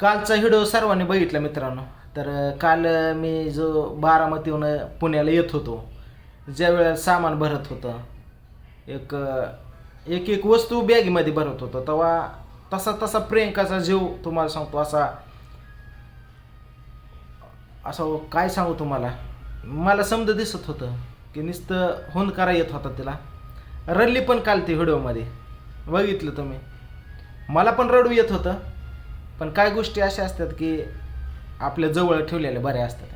कालचा व्हिडिओ सर्वांनी बघितला मित्रांनो. तर काल मी जो बारामतीहून पुण्याला येत होतो ज्या वेळेला सामान भरत होतं एक एक एक वस्तू बॅगीमध्ये भरत होतो. तेव्हा तसा तसा प्रियंकाचा जीव तुम्हाला सांगतो असा असं काय सांगू तुम्हाला? मला समज दिसत होतं की नुसतं हुंदकारा येत होता तिला. रडली पण काल ती व्हिडिओमध्ये बघितलं तुम्ही. मला पण रडू येत होतं. पण काय गोष्टी अशा असतात की आपल्या जवळ ठेवलेल्या बऱ्या असतात.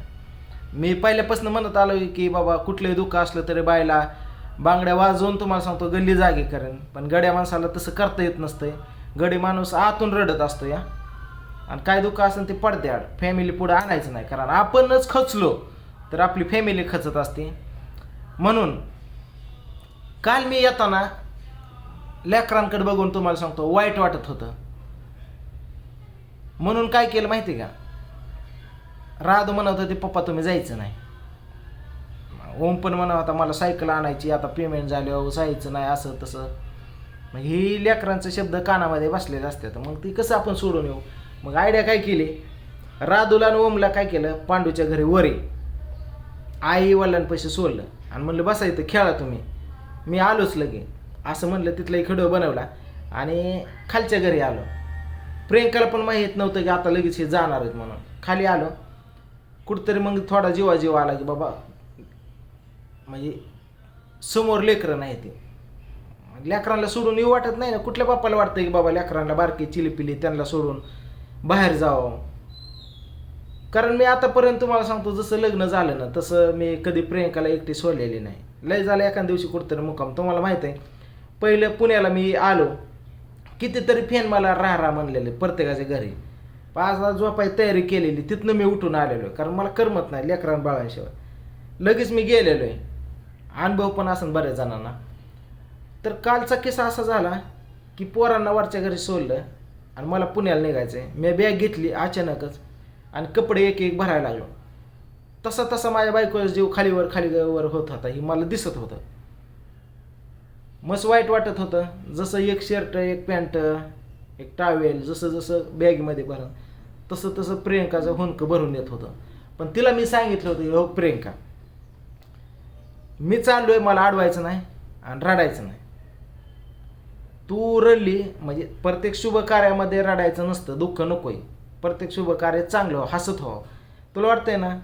मी पहिल्यापासून म्हणत आलो की बाबा कुठलंही दुःख असलं तरी बायला बांगड्या वाजवून तुम्हाला सांगतो गल्ली जागी करेन. पण गड्या माणसाला तसं करता येत नसतंय. गडी माणूस आतून रडत असतो या. आणि काय दुःख असेल ते पडद्याड फॅमिली पुढे आणायचं नाही. कारण आपणच खचलो तर आपली फॅमिली खचत असते. म्हणून काल मी येताना लेकरांकडे बघून तुम्हाला सांगतो वाईट वाटत होतं. म्हणून काय केलं माहिती का? राधू म्हणत होते पप्पा तुम्ही जायचं नाही. ओम पण म्हणा होता मला सायकल आणायची आता पेमेंट झाल्यावर जायचं नाही असं तसं. मग ही लेकरांचे शब्द कानामध्ये बसलेले असतात. मग ती कसं आपण सोडून येऊ? मग आयडिया काय केली? राधूला आणि ओमला काय केलं? पांडूच्या घरी वरे आई वडिलांपाशी सोडलं. आणि म्हणलं बसायचं खेळा तुम्ही. मी आलोच लगे असं म्हणलं तिथला एक बनवला. आणि खालच्या घरी आलो. प्रियंकाला पण माहीत नव्हतं की आता लगेच हे जाणार आहेत म्हणून. खाली आलो. कुठंतरी मग थोडा जीवा जीव आला की बाबा म्हणजे समोर लेकरं नाही ते लेकरांना सोडून येऊ वाटत नाही ना. कुठल्या बापाला वाटतं की बाबा लेकरांना बारकी चिलीपिली त्यांना सोडून बाहेर जावं? कारण मी आतापर्यंत तुम्हाला सांगतो जसं लग्न झालं ना तसं मी कधी प्रियंकाला एकटी सोडलेली नाही. लय झालं एखाद्या दिवशी कुठंतरी मुक्काम. तुम्हाला माहीत आहे पहिलं पुण्याला मी आलो. कितीतरी फॅन मला राहा राहा म्हणलेले प्रत्येकाच्या घरी. पाच आज झोपाय तयारी केलेली तिथनं मी उठून आलेलो आहे. कारण मला करमत नाही लेकरां बाळांशिवाय. लगेच मी गेलेलो आहे. अनुभव पण असेल बऱ्याच जणांना. तर कालचा किस्सा असा झाला की पोरांना वरच्या घरी सोडलं आणि मला पुण्याला निघायचं आहे मी बॅग घेतली अचानकच आणि कपडे एक एक भरायला लागलो. तसा तसा माझ्या बायकोचा जीव खालीवर खालीवर होत होता ही मला दिसत होतं. मस्त वाईट वाटत होतं. जसं एक शर्ट एक पॅन्ट एक टावेल जसं जसं बॅगमध्ये भरून तसं तसं प्रियंकाचं हुंक भरून येत होतं. पण तिला मी सांगितलं होतं हो प्रियंका मी चाललोय मला अडवायचं नाही आणि रडायचं नाही. तू रडली म्हणजे प्रत्येक शुभ कार्यामध्ये रडायचं नसतं दुःख नकोय. प्रत्येक शुभ कार्य चांगलं हसत व्हावं. तुला वाटतंय ना?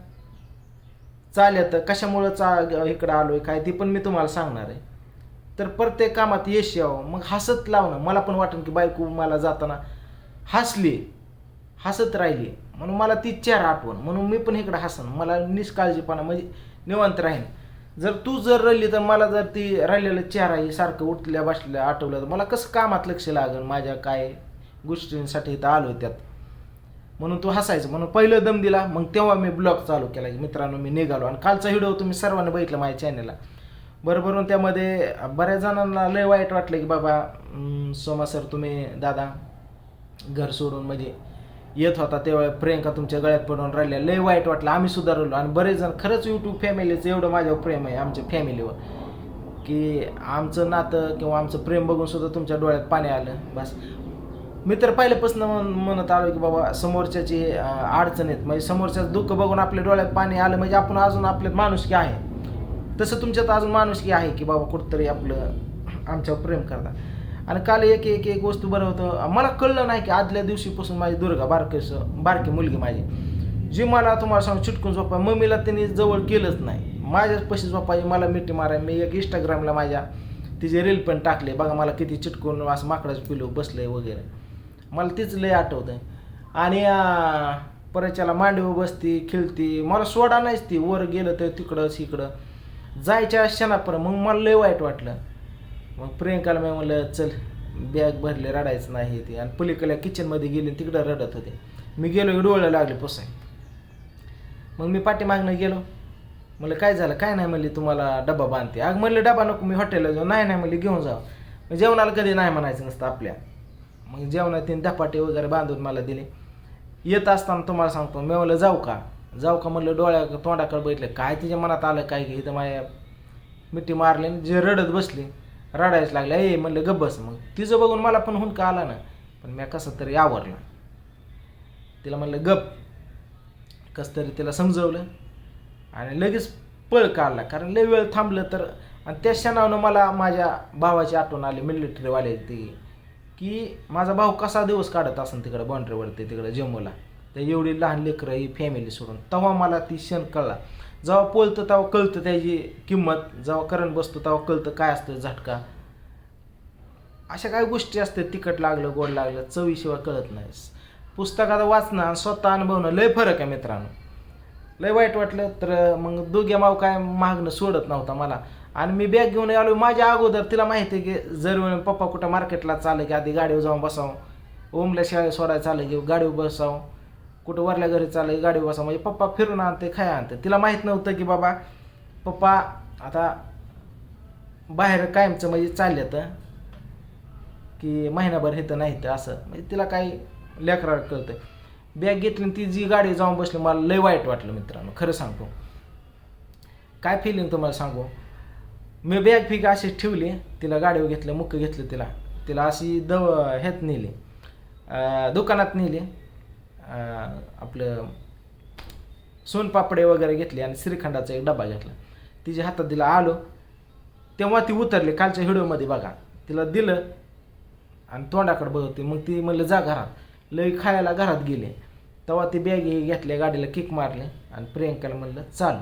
चालेल तर कशामुळं चा इकडं आलोय काय ती पण मी तुम्हाला सांगणार आहे. तर प्रत्येक कामात यश यावं. मग हसत लावणं. मला पण वाटेन की बायको मला जाताना हसली हसत राहिली. म्हणून मला ती चेहरा आठवण. म्हणून मी पण इकडं हसन. मला निष्काळजीपणा म्हणजे निवांत राहीन. जर तू जर राहिली तर मला जर ती राहिलेलं चेहरा ही सारखं उठल्या बसल्या आठवलं तर मला कसं कामात लक्ष लागेल? माझ्या काय गोष्टींसाठी इथं आलो त्यात. म्हणून तू हसायचं. म्हणून पहिलं दम दिला. मग तेव्हा मी ब्लॉग चालू केला. की मित्रांनो मी निघालो. आणि कालचा व्हिडिओ तुम्ही सर्वांनी बघितला माझ्या चॅनलला बरोबर त्यामध्ये बऱ्याच जणांना लय वाईट वाटलं की बाबा सोमा सर तुम्ही दादा घर सोडून म्हणजे येत होता तेव्हा प्रियंका तुमच्या गळ्यात पडून राहिल्या. लय वाईट वाटलं. आम्ही सुधारलो आणि बरेच जण खरंच यूट्यूब फॅमिलीचं एवढं माझ्यावर प्रेम आहे आमच्या फॅमिलीवर की आमचं नातं किंवा आमचं प्रेम बघून सुद्धा तुमच्या डोळ्यात पाणी आलं. बस. मी तर पहिल्यापासून म्हण- म्हणत आलो की बाबा समोरच्याची अडचण आहेत. म्हणजे समोरच्याचं दुःख बघून आपल्या डोळ्यात पाणी आलं. म्हणजे आपण अजून आपल्यात माणुसकी आहे. तसं तुमच्यात अजून माणुसकी आहे की बाबा कुठंतरी आपलं आमच्यावर प्रेम करता. आणि काल एक एक एक वस्तू बरं होतं. मला कळलं नाही की आदल्या दिवशीपासून माझी दुर्गा बारकस बारकी मुलगी माझी. जी मला तुम्हाला सांग चिटकून झोपा मम्मीला त्यांनी जवळ केलंच नाही. माझ्याच पशी झोपायची मला मिठी माराय. मी एक इंस्टाग्रामला माझ्या तिचे रील पण टाकले. बघा मला किती चिटकून असं माकडाचं पिलो बसलंय वगैरे. मला तीच लय आठवतं आणि परत त्याला मांडीवर बसती खेळती मला सोडा नाहीच ती. वर गेलं तर तिकडंच इकडं. जायच्या क्षणापर्यंत मग मला लय वाईट वाटलं. मग प्रियंकाला मी म्हणलं चल बॅग भरले रडायचं नाही ते. आणि पलीकडल्या किचनमध्ये गेले तिकडं रडत होते. मी गेलो की डोळं लागले पोसाय मग मी पाठीमागनं गेलो. म्हणलं काय झालं? काय नाही म्हणली तुम्हाला डबा बांधते? अग म्हणलं डबा नको मी हॉटेलला जाऊ. नाही नाही म्हणली घेऊन जाऊ मग जेवणाला कधी नाही म्हणायचं नसतं आपल्या. मग जेवणात तीन धपाटे वगैरे बांधून मला दिले. येत असताना तुम्हाला सांगतो मी म्हणलं जाऊ का? जाऊ का म्हणलं डोळ्या तोंडाकडे बघितलं. काय तिच्या मनात आलं काय की इथं माझ्या मिठी मारली आणि जे रडत बसली रडायच लागले. ए म्हणलं गब्बस बस मग. तिचं बघून मला पण हुंका आला ना. पण मी कसं तरी आवरला. तिला म्हणलं गप. कस तरी तिला समजवलं. आणि लगेच पळ काढला. कारण लय वेळ थांबलं तर आणि त्या क्षणानं मला माझ्या भावाची आठवण आली. मिलिटरीवाले ती. की माझा भाऊ कसा दिवस काढत असेल तिकडं बाउंड्रीवरती तिकडं जम्मूला तर एवढी लहान लेकरं ही फॅमिली सोडून. तेव्हा मला ती क्षण कळला. जेव्हा पोलतं तेव्हा कळतं त्याची किंमत. जेव्हा करंट बसतो तेव्हा कळतं काय असतं झटका. अशा काही गोष्टी असतात तिखट लागलं गोड लागलं चवीशिवाय कळत नाही. पुस्तकात वाचणं आणि स्वतः अनुभवणं लय फरक आहे मित्रांनो. लय वाईट वाटलं तर मग दोघे माव काय मागणं सोडत नव्हता मला. आणि मी बॅग घेऊन आलो. माझ्या अगोदर तिला माहिती आहे की जर पप्पा कुठं मार्केटला चाललं की आधी गाडीवर जाऊन बसावं. ओमला शाळेत सोडायला चाललं की गाडीवर बसावं. कुठं वरल्या घरी चाललं गाडी गाडीवर म्हणजे पप्पा फिरून आणते खाय आणते. तिला माहीत नव्हतं की बाबा पप्पा आता बाहेर कायमचं म्हणजे चालले तर की महिनाभर हे तर नाही तर असं. म्हणजे तिला काही लेकराळ कळतं बॅग घेतली आणि ती जी गाडी जाऊन बसली मला लय वाईट वाटलं मित्रांनो खरं सांगतो. काय फिलिंग तुम्हाला सांगू? मी बॅग फिक अशी ठेवली तिला गाडीवर घेतलं मुक्क घेतलं तिला. तिला अशी दव ह्यात नेली. दुकानात नेली. आपलं सोनपापडे वगैरे घेतले आणि श्रीखंडाचा एक डबा घेतला. तिच्या हातात दिला आलो तेव्हा ती उतरली. कालच्या व्हिडिओमध्ये बघा तिला दिलं आणि तोंडाकडे बघते. मग ती म्हणलं जा घरात. लई खायला घरात गेले. तेव्हा ती बॅग घेतल्या गाडीला किक मारले आणि प्रियंकाला म्हणलं चाल.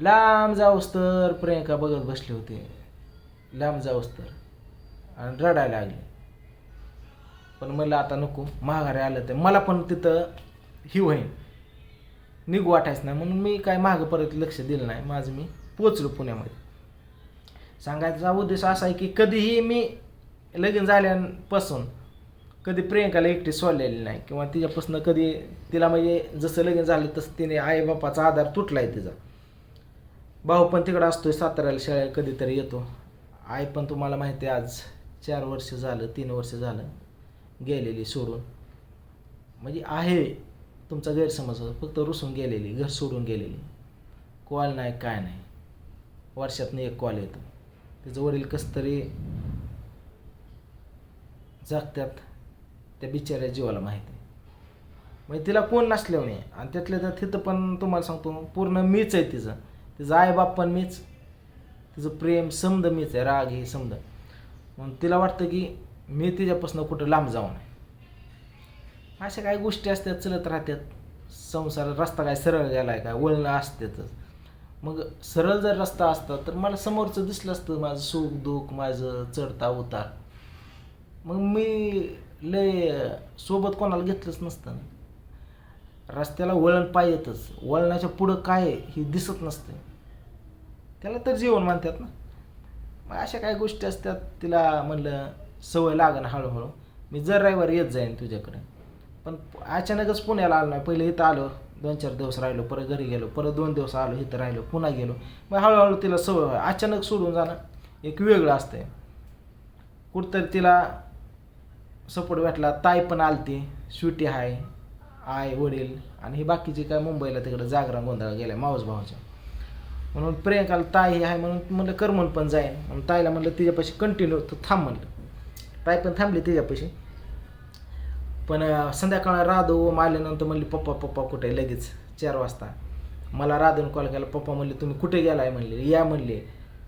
लांब जाऊस तर प्रियंका बघत बसली होती. लांब जाऊस तर. आणि रडायला लागली. पण म्हणलं आता नको माघारी आलं तर मला पण तिथं ही होईन. निघू वाटायचं नाही. म्हणून मी काय मागं परत लक्ष दिलं नाही. माझं मी पोचलो पुण्यामध्ये. सांगायचा उद्देश असा आहे की कधीही मी लगीन झाल्यापासून कधी प्रियंकाला एकटी सोडलेली नाही किंवा तिच्यापासून कधी तिला म्हणजे जसं लगीन झालं तसं तिने आई बापाचा आधार तुटला आहे तिचा. भाऊ पण तिकडं असतोय साताऱ्याला शाळेला कधीतरी येतो. आई पण तुम्हाला माहिती आहे आज चार वर्ष झालं तीन वर्ष झालं. गेलेली सोडून. म्हणजे आहे तुमचा गैरसमज होता फक्त रुसून गेलेली घर सोडून गेलेली. कॉल नाही काय नाही. वर्षातनं एक कॉल येतो. त्याचं वडील कसं तरी जगत्यात त्या बिचाऱ्या जीवाला माहिती आहे. म्हणजे तिला कोण नसल्याने आणि त्यातल्या त्यात तिथं पण तुम्हाला सांगतो पूर्ण मीच आहे तिचं. तिचं आईबाप पण मीच. तिचं प्रेम समद मीच आहे. राग हे समद म्हणून तिला वाटतं की मी तिच्यापासून कुठं लांब जाऊ नये. अशा काही गोष्टी असतात चलत राहतात. संसार रस्ता काय सरळ गेला आहे काय? वळणं असतातच. मग सरळ जर रस्ता असता तर मला समोरचं दिसलं असतं माझं सुख दुःख माझं चढता उतार. मग मी लय सोबत कोणाला घेतलंच नसतं ना. रस्त्याला वळण पाहिजेतच. वळणाच्या पुढं काय आहे हे दिसत नसते. त्याला तर जीवन मानतात ना. मग अशा काही गोष्टी असतात तिला म्हणलं सवय लागन हळूहळू. मी जर रविवारी येत जाईन तुझ्याकडे. पण अचानकच पुण्याला आलो नाही. पहिले इथं आलो दोन चार दिवस राहिलो परत घरी गेलो परत दोन दिवस आलो इथं राहिलो पुन्हा गेलो. मग हळूहळू तिला सवय अचानक सोडून जाणं एक वेगळं असतंय. कुठंतरी तिला सपोर्ट भेटला ताई पण आलती स्वीटी आहे आई वडील आणि हे बाकीचे काय मुंबईला तिकडे जागरण गोंधळ गेल्या मावस भावाच्या म्हणून प्रियंकाला ताई आहे म्हणून म्हणलं करमून पण जाईन. म्हणून ताईला म्हणलं तिच्यापाशी कंटिन्यू तर थांब म्हणलं. ताई पण थांबली तिच्यापाशी पण संध्याकाळ राधू आल्यानंतर म्हणली पप्पा पप्पा कुठे लगेच चार वाजता. मला राधून कॉल केला पप्पा म्हणले तुम्ही कुठे गेलाय? म्हणले या म्हणले.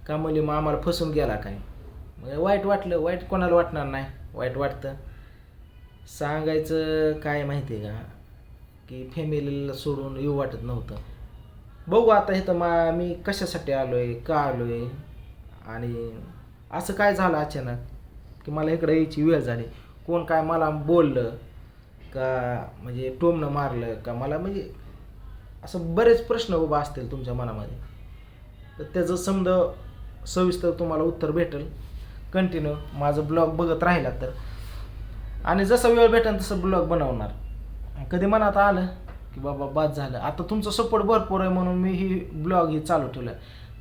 का म्हणले मग आम्हाला फसून गेला काय? म्हणजे वाईट वाटलं वाईट कोणाला वाटणार नाही वाईट वाटतं. सांगायचं काय माहिती आहे का? की फॅमिलीला सोडून येऊ वाटत नव्हतं. बघू आता इथं मा मी कशासाठी आलो आहे का आलो आहे आणि असं काय झालं अचानक? की मला इकडे यायची वेळ झाली. कोण काय मला बोललं का म्हणजे टोमणं मारलं का मला म्हणजे असं बरेच प्रश्न उभा असतील तुमच्या मनामध्ये. तर त्याचं समजा सविस्तर तुम्हाला उत्तर भेटेल. कंटिन्यू माझं ब्लॉग बघत राहिला तर. आणि जसा वेळ भेटेल तसं ब्लॉग बनवणार. कधी मनात आलं की बाबा बाद झालं. आता तुमचा सपोर्ट भरपूर आहे म्हणून मी ही ब्लॉग ही चालू ठेवलं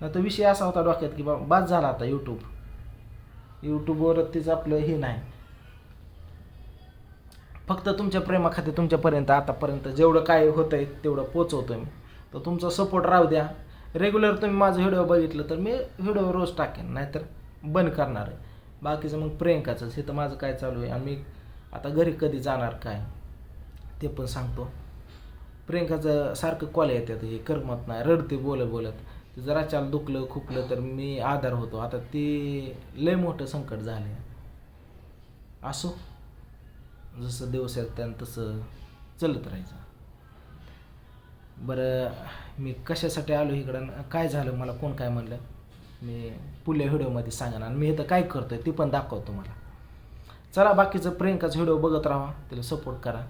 नाही तर विषय असा होता डोक्यात की बाबा बाद झाला आता यूट्यूब यूट्यूबवर तीच आपलं हे नाही. फक्त तुमच्या प्रेमाखाते तुमच्यापर्यंत आतापर्यंत जेवढं काय होतं आहे तेवढं पोचवतो मी. तर तुमचा सपोर्ट राहू द्या. रेग्युलर तुम्ही माझं व्हिडिओ बघितलं तर मी व्हिडिओ रोज टाकेन नाहीतर बंद करणार आहे. बाकीचं मग प्रियंकाचंच हे तर माझं काय चालू आहे? आम्ही मी आता घरी कधी जाणार काय? ते पण सांगतो. प्रियंकाचं सारखं कॉल येतात हे करमत नाही रडते बोलत बोलत जरा चाल दुखलं खुपलं तर मी आधार होतो. आता ते लय मोठं संकट झालं असो. जसं दिवस येतात तसं चलत राहायचं. बरं मी कशासाठी आलो इकडं? काय झालं? मला कोण काय म्हणलं? मी पुढल्या व्हिडिओमध्ये सांगेन. आणि मी इथं काय करतोय ते पण दाखवतो मला चला बाकीचं प्रियंकाचा व्हिडिओ बघत राहा. त्याला सपोर्ट करा.